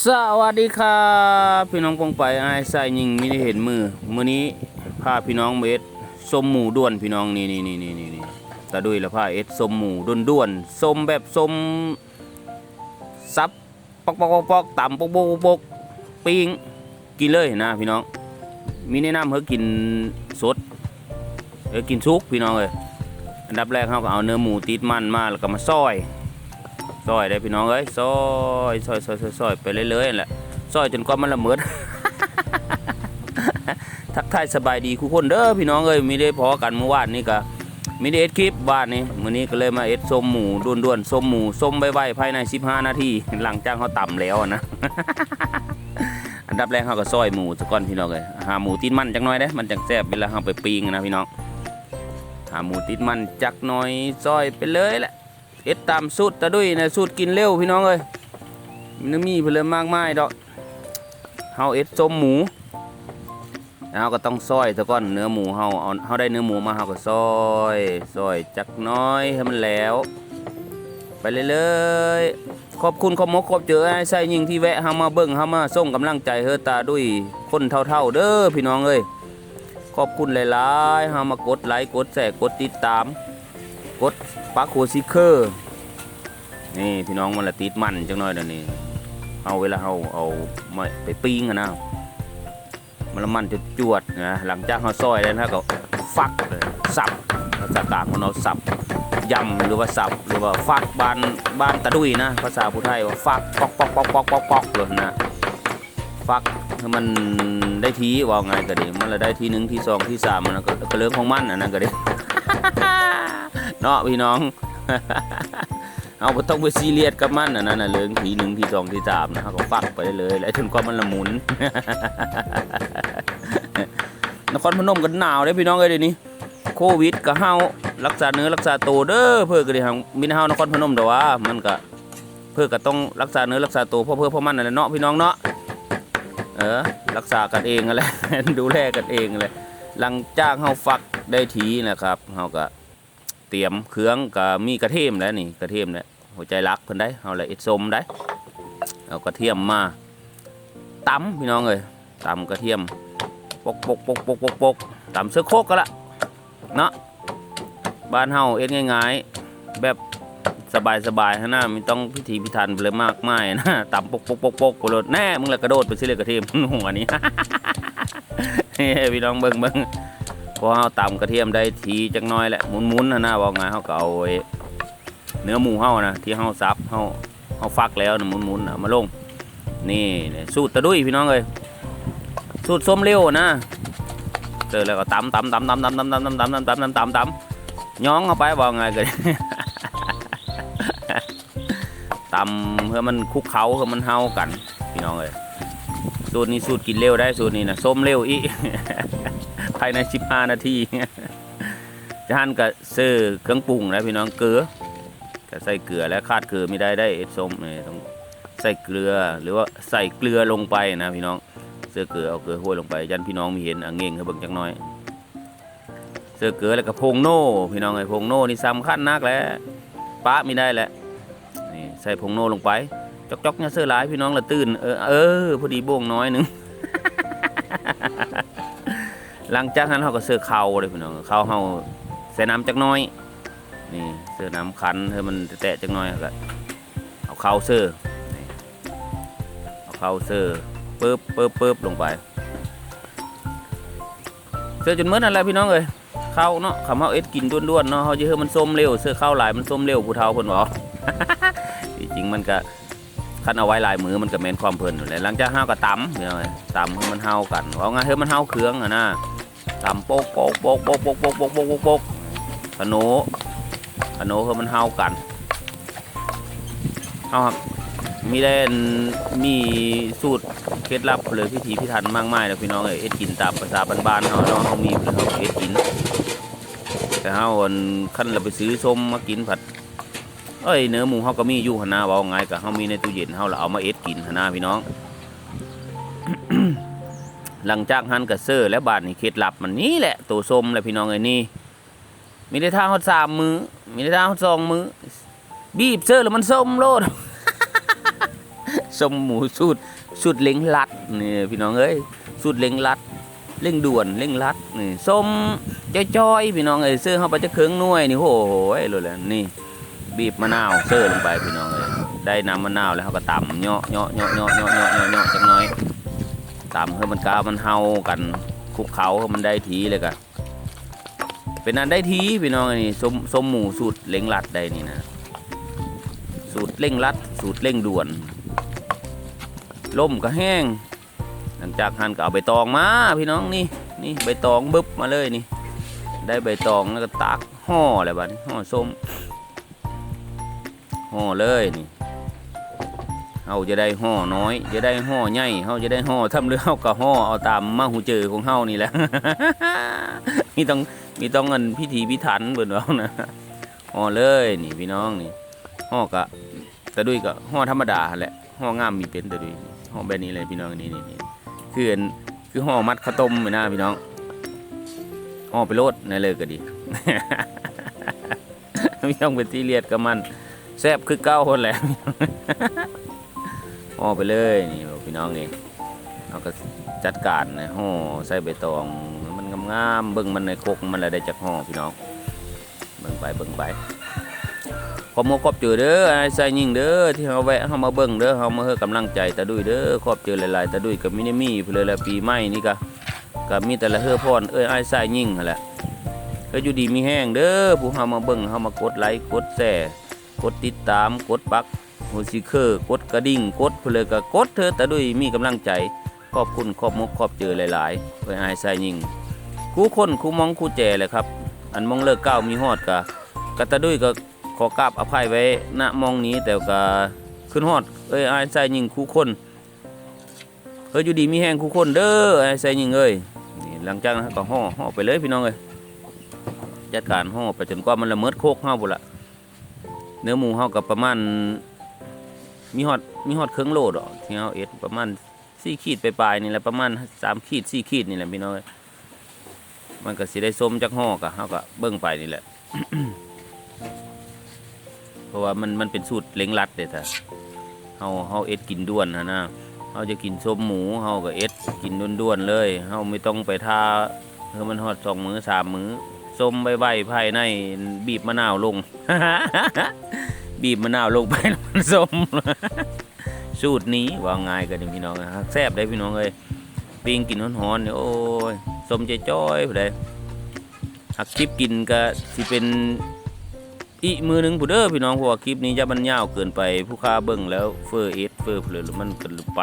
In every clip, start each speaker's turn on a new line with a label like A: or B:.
A: สวัสดีครับพี่น้องปองไปไอ้ใส่ยิงมีได้เห็นมือมื้อนี้พาพี่น้องเอ็ดส้มหมูด้วนพี่น้องนี่นี่นี่นี่นี่นี่ตาดุยล้วพาเอ็ดส้มหมูด้วนด้วนส้มแบบส้มซับปอกปอกปอกปอกต่ำปอกปอกปอกปิ้งกินเลยนะพี่น้อง มีแนะนำเฮากินสดเฮากินซุกพี่น้องเอ้ยอันดับแรกเราก็เอาเนื้อหมูติดมันมาแล้วก็มาซอย ซอยได้พี่น้องเอ้ยซอยซอยซอยซอยซอยไปเรื่อยอันแหละซอยจนกว่ามันละเมิดทักทายสบายดีทุกคนเด้อพี่น้องเอ้ยมีได้พอกันเมื่อวานนี่ก็มีได้เอ็ดคลิปบ้านนี่มื้อนี้ก็เลยมาเอ็ดส้มหมูด้วนๆส้มหมูส้มใบๆภายใน 15 นาทีหลังจากเขาต่ำแล้วนะอันดับแรกเขาก็ซอยหมูซะก่อนพี่น้องเอ้ยหาหมูติดมันจักหน่อยเด้มันจังแซ่บเวลาเขาไปปิ้งนะพี่น้องหาหมูติดมันจักหน่อยซอยไปเลยแหละ เอ็ดตามสูตรตะดุยนะสูตรกินเร็วพี่น้องเอ้ยมันมีเพนเลยมากมายดอกเฮาเอ็ดส้มหมูแล้วเราก็ต้องซอยซะก่อนเนื้อหมูเฮาเอาเฮาได้เนื้อหมูมาเฮาก็ซอยซอยจักน้อยให้มันแล้ว ไปเรื่อยๆขอบคุณขอบมกขอบเจอไอ้ใส่ยิงที่แวะเฮามาเบิ่งเฮามาส่งกำลังใจเฮอตาดุยคนเท่าๆเด้อพี่น้องเอ้ยขอบคุณหลายๆเฮามากดไลค์กดแชร์กดติดตาม กด ปลั๊กโคซิเคอร์นี่พี่น้องมันละติดมันจังหน่อยเดี๋ยวนี้เอาเวลาเอาเอามาไปปิ้งนะมันละมันจะจวดนะหลังจากเขาซอยแล้วนะก็ฟักเลยสับภาษากางของเราสับยำหรือว่าสับหรือว่าฟักบ้านบ้านตะดุยนะ ภาษาผู้ไทยว่าฟักปอกปอกปอกปอกปอกปอกเลยนะฟักให้มันได้ทีว่าไงก็ดีมันละได้ทีหนึ่งทีสองทีสามมันก็ก็เรื่องของมันนนั้นก็ดี เนาะพี่น้อง เอาบ่ต้องไปซีเรียสกับมันอันนั้นน่ะเรื่องทีหนึ่งทีสองทีสามนะเขาก็ฟักไปได้เลยแล้วจนกว่ามันละหมุน นครพนมก็หนาวเด้พี่น้องเอ้ยเดี๋ยวนี้โควิดก็เฮารักษาเนื้อรักษาตัวเด้อเพื่อก็ได้ทางมินเฮานครพนมแต่ว่ามันก็เพื่อก็ต้องรักษาเนื้อรักษาตัวเพราะเพื่อเพราะมันนั่นแหละเนาะพี่น้องเนาะเออรักษากันเองนั่นแหละดูแลกันเองนั่นแหละหลังจากเฮาฟักได้ทีนะครับเฮาก็ เตรียมเครื่องก็มีกระเทียมแล้วนี่กระเทียมเนี่ยหัวใจรักเพิ่นได้เอาละเอ็ดส้มได้เอากระเทียมมาตำพี่น้องเอ้ยตำกระเทียมปกปกปกปกปกปกตำเสื้อโคกก็ละเนาะบ้านเฮาเอ็ดง่ายๆ แบบสบายสบายๆนะไม่ต้องพิธีพิธันเลยมากมายนะตำปกปกปกปกกระโดดแน่มึงละกระโดดไปสิเลยกระเทียมหัวนี้เฮ้พี่น้องเบิ่งเบิ่ง พอเอาตำกระเทียมได้ทีจักน้อยแหละหมุนๆนะนะว่าไงเขาก็เอาไอ้เนื้อหมูเฮานะที่เฮาซับเฮาเฮาฟักแล้วนะหมุนๆนะมาลง นี่สูตรตะดุยพี่น้องเอ้ยสูตรส้มเร็วนะเจอแล้วก็ตำตำตำตำตำตำตำตำตำตำตำตำตำตำย้องเข้าไปว่าไงกันตำเพื่อมันคลุกเคล้าเพื่อมันเฮากัน พี่น้องเอ้ยสูตรนี้สูตรกินเร็วได้สูตรนี้นะส้มเร็วอีายใน 15 นาทีจานก็ซื้อเครื่องปรุงแล้วพี่น้องเกลือก็ใส่เกลือและคาดเกลือไม่ได้ได้เอ็ดส้มนี่ต้องใส่เกลือหรือว่าใส่เกลือลงไปนะพี่น้องเสื้อเกลือเอาเกลือห้วยลงไปยันพี่น้องมีเห็นอะเง่งให้เบิ่งจักหน่อย เสื้อเกลือแล้วก็พงโน่พี่น้องไอ้พงโน่นี่สำคัญนักแหล้วปะไม่ได้แหละนี่ใส่พงโน่ลงไปจอกๆเนี่ยเสื้อหลายพี่น้องละตื่นเออเออพอดีโบ่งน้อยหนึ่ง หลังจากนั้นเขาก็เสื้อเข่าเลยพี่น้องเข่าเขาใส่น้ำจักน้อยนี่เสื้อน้ำคันให้มันแตะจักน้อยก็เอาเข่าเสื้อนี่เอาเข่าเสื้อปึ๊บปึ๊บปึ๊บลงไป เสื้อจนมื่อนั่นแหละพี่น้องเอ้ยเข้าเนาะคำเขาเอ็ดกินด้วนๆเนาะเขาจะเฮ้มันส้มเร็วเสื้อเข้าหลายมันส้มเร็วผู้เฒ่าคนบอกจริงมันก็คันเอาไว้ลายมือมันก็แม่นความเพลินอยู่เลยหลังจากห้าวก็ตำพี่น้องเอ้ยตำให้มันเฮากันว่าไงเฮ้ยมันเฮาเครื่องอะนะ ตำโป๊กโป๊กโป๊กโป๊กโป๊กโป๊กโป๊กโป๊กโป๊กขนมขนมคือมันเฮากันเอาครับมีได้มีสูตรเคล็ดลับเลยพิธีพิธันมากมายเลยพี่น้องเอ้ยเอ็ดกินตามภาษาบ้านๆเฮาเนาะเฮามีเฮาเอ็ดกิน แต่เฮาอันขั้นเราไปซื้อส้มมากินผัดเอ้ยเนื้อหมูเฮาก็มีอยู่หั่นนะเว่าไงก็เฮามีในตู้เย็นเฮาเราเอามาเอ็ดกินหันนะพี่น้อง หลังจากหันกระเซอร์และบาดนี่เคล็ดลับมันนี้แหละตัวส้มและพี่น้องไอ้นี่มีได้ท่าฮอดสามมือมีได้ท่าฮอดสองมือบีบเซอร์แล้วมันส้มโลดส้มหมูสุดสุดเล็งลัดนี่พี่น้องเอ้ยสุดเล็งลัดเร่งด่วนเร่งลัดนี่ส้มจ้อยพี่น้องเอ้ยเสื้อเขาไปจะเคืองน่วยนี่โอ้โหไอ้เลยแล้วนี่ บีบมะนาวเสื้อลงไปพี่น้องเอ้ยได้น้ำมะนาวแล้วเขาก็ตำเนาะเนาะเนาะเนาะเนาะเนาะเนาะจังน้อย ตำให้มันกามันเฮากันคุกเขาให้มันได้ทีเลยกันเป็นอันได้ทีพี่น้องอันนี้สมสมหมูสูตรเล้งรัดได้นี่นะสูตรเร่งรัด สูตรเร่งด่วนล่มก็แห้ง หลังจากหั่นก็เอาใบตองมาพี่น้องนี่นี่ใบตองบึบมาเลยนี่ได้ใบตองแล้วก็ตากห่ออะไรบ้านี้ห่อส้มห่อเลยนี่ เราจะได้ห่อน้อย จะได้ห่อใหญ่เราจะได้ห่อทำเรือเฮาก็ห่อเอาตามมาหูเจอของเฮานี่แหละมีต้องมีต้องเงินพิธีพิถันเบิ่นเอานะห่อเลยนี่พี่น้องนี่ห่อกะตะดุยก็ห่อธรรมดาแหละห่องามมีเป็นตะดุยห่อแบบนี้เลยพี่น้องนี่นี่นี่คืออันคือห่อมัดข้าวต้มนะพี่น้องห่อไปโลดในเลยก็ดีไม่ต้องไปตีเลียดกับมันแซ่บคือเก้าคนแหละ ห่อไปเลยนี่พี่น้องนี่เราก็จัดการนะห่อใส่ใบตองมันงามๆเบิ่งมันในคกมันอะไรได้จากห่อพี่น้องเบิ่งไปเบิ่งไปขอบมขอบเจอเด้อไอ้ใส่ยิ่งเด้อที่เฮาแวะเฮามาเบิ่งเด้อเฮามาเฮอกำลังใจตาดุยเด้อขอบเจอหลายๆตาดุยกับมินิมี่เพื่อเลยละปีใหม่นี่ก็ก็มีแต่ละเฮือพรเอ้ยไอ้ใส่ยิ่งแหละก็อยู่ดีมีแห้งเด้อผู้เฮามาเบิ่งเฮามากดไลค์กดแชร์กดติดตามกดปัก หัวซิเคอร์กดกระดิ่งกดเพื่อเลก็กดเถอะตาดุยมีกำลังใจขอบคุณขอบมกขอบเจอหลายๆเอ้ยไอ้ใส่ยิงคู่คนคู่มองคู่แจเลยครับ อันมองเลิกเก้ามีฮอดกะกะตาดุยก็ขอกราบอภัยไว้ณมองนี้แต่ก็ขึ้นฮอดเอ้ยไอายใส่ยิงคู่คนเฮ้ยอยู่ดีมีแห้งคู่คนเด้อไอายใส่ยิงเอ้ยนี่หลังจากนั้นก็ห่อห่อไปเลยพี่น้องเอ้ยจัดการห่อไปจนกว่ามันละเมิดโคกเฮาบุละเนื้อหมูเฮากับประมาณ มีฮอดมีฮอดเครื่องโลดอกที่เฮาเอ็ดประมาณสี่ขีดไปปลายนี่แหละประมาณสามขีดสี่ขีดนี่แหละพี่น้องเอ้ยมันก็สิได้ส้มจากห่อกะเฮาก็เบิ่งไปนี่แหละ เพราะว่ามันมันเป็นสูตรเล้งรัดเด้ท่าเฮาเฮาเอ็ดกินด้วนนะนะเฮาจะกินส้มหมูเฮาก็เอ็ดกินด้วนๆเลยเฮาไม่ต้องไปทาเฮามันฮอดสองมือสามมือส้มใบๆภายในบีบมะนาวลง บีบมะนาวลงไปมันส้มสูตรนี้ว่าง่ายกันพี่น้องนะแซ่บได้พี่น้องเอ้ยปิ้งกินฮ้อนๆเนี่ยโอ้ยส้มจ้อยๆไปเลยหักคลิปกินก็สิเป็นอีมือหนึ่งผู้เด้อพี่น้องเพราะว่าคลิปนี้จะมันยาวเกินไปผู้ค้าเบิ่งแล้วเฟอร์เอสเฟอร์เพลมันก็ไป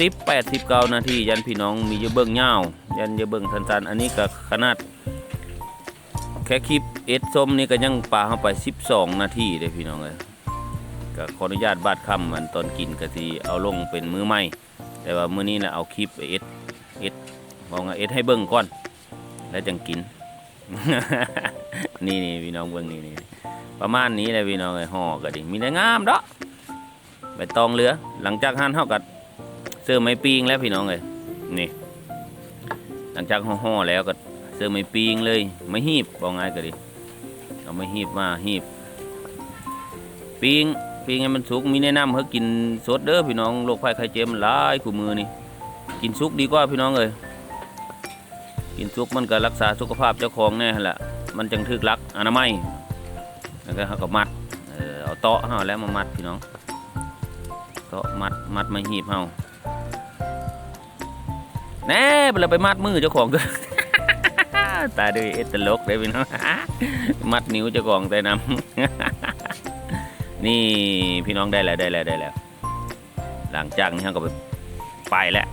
A: สิบแปดสิบเก้านาทียันพี่น้องมีจะเบิ่งยาวยันจะเบิ่งสั้นๆอันนี้ก็ขนาด แค่คลิปเอสส้มนี่ก็ยังปลาเข้าไปสิบสองนาทีเลยพี่น้องเลยก็ขออนุญาตบาดคำมันตอนกินก็ทีเอาลงเป็นมือใหม่ แต่ว่ามื้อนี้นะเอาคลิปเอสเอสมองเอสให้เบิ่งก่อน แล้วจังกิน นี่นี่พี่น้องเบิ่งนี่นี่ประมาณนี้เลยพี่น้องไอ้ห่อก็ดิมีได้งามเด้อใบตองเหลือ หลังจากหั่นเฮาก็เสื้อไม้ปีงแล้วพี่น้องเอ้ยนี่ หลังจากห่อๆแล้วก็ เสื้อไม้ปีงเลยไม่หีบบอกง่ายก็ดิเอาไม่หีบมาหีบปีงปีงให้มันสุกมีแนะนำเฮากินสดเด้อพี่น้องโรคภัยไข้เจ็บมันหลายคู่มือนี่กินสุกดีกว่าพี่น้องเอ้ยกินซุกมันก็รักษาสุขภาพเจ้าของแน่แหละมันจังทึกรักอนามัยแล้วก็เขาก็มัดเอาเตาะเฮาแล้วมามัดพี่น้องเตาะมัดมัดไม่หีบเฮาแน่เวลาไปมัดมือเจ้าของก็ ตาด้วยเอตลกเลยพี่น้องมัดนิ้วเจ้าของแต่นำนี่พี่น้องได้แล้วได้แล้วได้แล้ว หลังจากนี้เฮาก็ไปแล้ว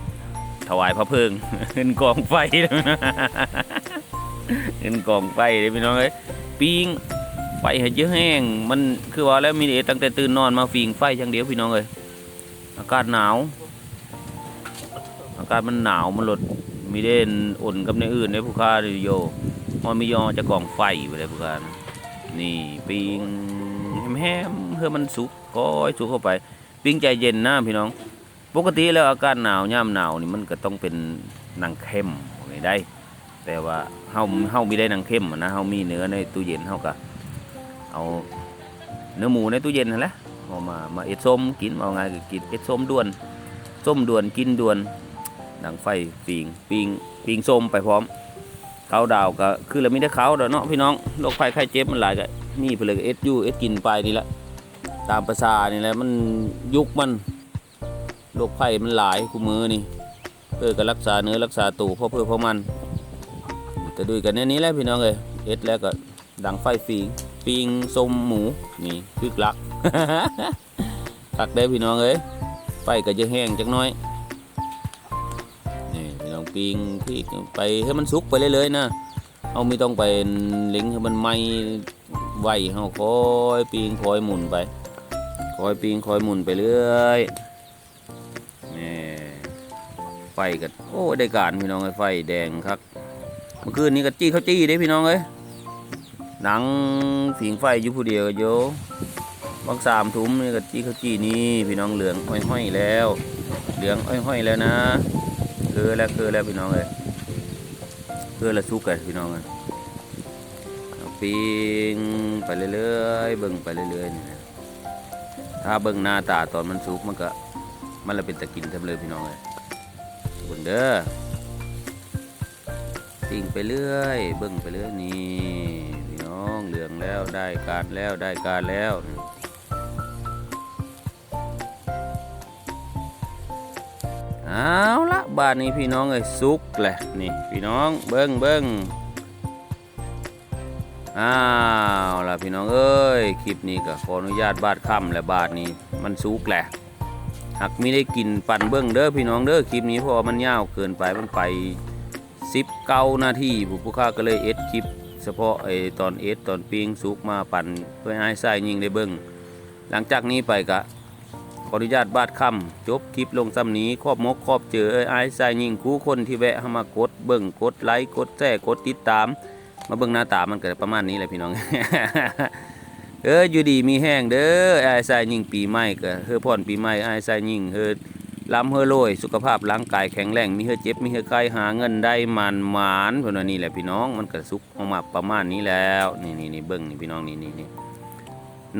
A: ถวายพระเพลิงเงินกองไฟเงินกองไฟเลยพี่น้องเอ้ยปิ้งไฟให้เยอะแห้งมันคือว่าแล้วมีเดตั้งแต่ตื่นนอนมาฟิงไฟอย่างเดียวพี่น้องเอ้ยอากาศหนาว อากาศมันหนาวมันลด มีเด่นอุ่นกับในอื่นในผู้ค้าโยมันมียอจะกองไฟไปเลยผู้ค้านี่ปิ้งแฮมๆเพื่อมันสุกก้อยสุกเข้าไป ปิ้งใจเย็นนะพี่น้อง ปกติแล้วอากาศหนาวย่ำหนาวนี่มันก็ต้องเป็นนังเข้มไม่ได้ แต่ว่าเฮาเฮามีได้นังเข้มนะเฮามีเนื้อในตู้เย็นเฮาก็เอาเนื้อหมูในตู้เย็นนั่นแหละเอามามาเอ็ดส้มกินเอาไงก็กินเอ็ดส้มด่วนส้มด่วนกินด่วน ดังไฟปิงปิงปิงส้มไปพร้อมเขาดาวก็คือเราไม่ได้เขาดอกเนาะพี่น้องโรคภัยไข้เจ็บมันหลายก็นี่ไปเลยเอ็ดอยู่เอ็ดกินไปนี่ละตามภาษานี่แหละมันยุคมันโรคภัยมันหลายคู่มือนี่เออก็รักษาเนื้อรักษาตัวพ่อเพื่อพ่อมันแต่ด้วยกันเนี้นี้แหละพี่น้องเลยเอ็ดแล้วก็ดังไฟปิงปิงส้มหมูนี่คึกลักตักได้พี่น้องเอ้ยไฟก็จะแห้งจักน้อย ปีงปิงพี่ไปให้มันสุกไปเรื่อยๆนะเอาไม่ต้องไปเล็งให้มันไหม้ไวเฮาคอยปิงคอยหมุนไป คอยปิงคอยหมุนไปเรื่อยนี่ไฟก็โอ้ได้การพี่น้องเอ้ไฟแดงครับเมื่อคืนนี้ก็จี้เขาจี้เด้พี่น้องเอ้ยหนังผิงไฟอยู่ผู้เดียวโยบางสามถุมนี่ก็จี้เขาจี้นี่พี่น้องเหลืองห้อยๆแล้ว เหลืองห้อยๆแล้วนะ คือแล้วคือแล้วพี่น้องเลยคือแล้วสุกกันพี่น้องเลยปิ้งไปเรื่อยๆเบิ่งไปเรื่อยๆนี่นะถ้าเบิ่งหน้าตาตอนมันสุกมันก็มันละเป็นตะกินทำเลยพี่น้องเลยบิ่งเด้อปิ้งไปเรื่อยเบิ่งไปเรื่อยนี่พี่น้องเหลืองแล้วได้การแล้วได้การแล้ว เอาละบ้านนี้พี่น้องเอ้ยสุกแหละนี่พี่น้องเบิ้งเบิ้งอ้าวละพี่น้องเอ้ยคลิปนี้ก็ขออนุญาตบาดค่ำและบาทนี้มันสุกแหละหากไม่ได้กินปั่นเบิ้งเด้อพี่น้องเด้อคลิปนี้เพราะว่ามันยาวเกินไปมันไปสิบเก้านาทีผู้ผู้ค้าก็เลยเอ็ดคลิป เฉพาะไอตอนเอ็ดตอนปิงสุกมาปั่นเพื่อให้ไส้ยิงได้เบิ้งหลังจากนี้ไปก็ ขออนุญาตบาดคำจบคลิปลงซ้ำนี้ครอบมกครอบเจอเอ้ยอายสายยิงคู่คนที่แวะเข้ามากดเบิ่งกดไลค์กดแชร์กดติดตาม มาเบิ่งหน้าตามันเก็ประมาณนี้แหละพี่น้อง เอออยู่ดีมีแห้งเด้อไอายสายยิงปีใหม่ก็เฮอพ่อนปีใหม่ไอายสายยิงเฮอล้ำเฮอโรยสุขภาพร่างกายแข็งแรงมีเฮอเจ็บมีเฮอไข้หาเงินได้มันหมานเพิ่นว่านี่แหละพี่น้องมันก็สุกออกมาประมาณนี้แล้วนี่นี่นี่เบิ่งนี่พี่น้องนี่นี่นี่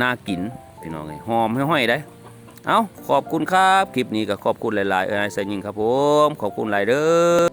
A: น่ากินพี่น้องเอ้ยหอมห้อยๆได้ เอาขอบคุณครับ คลิปนี้ก็ขอบคุณหลายๆเออไอ้สายยิงครับผม ขอบคุณหลายเด้อ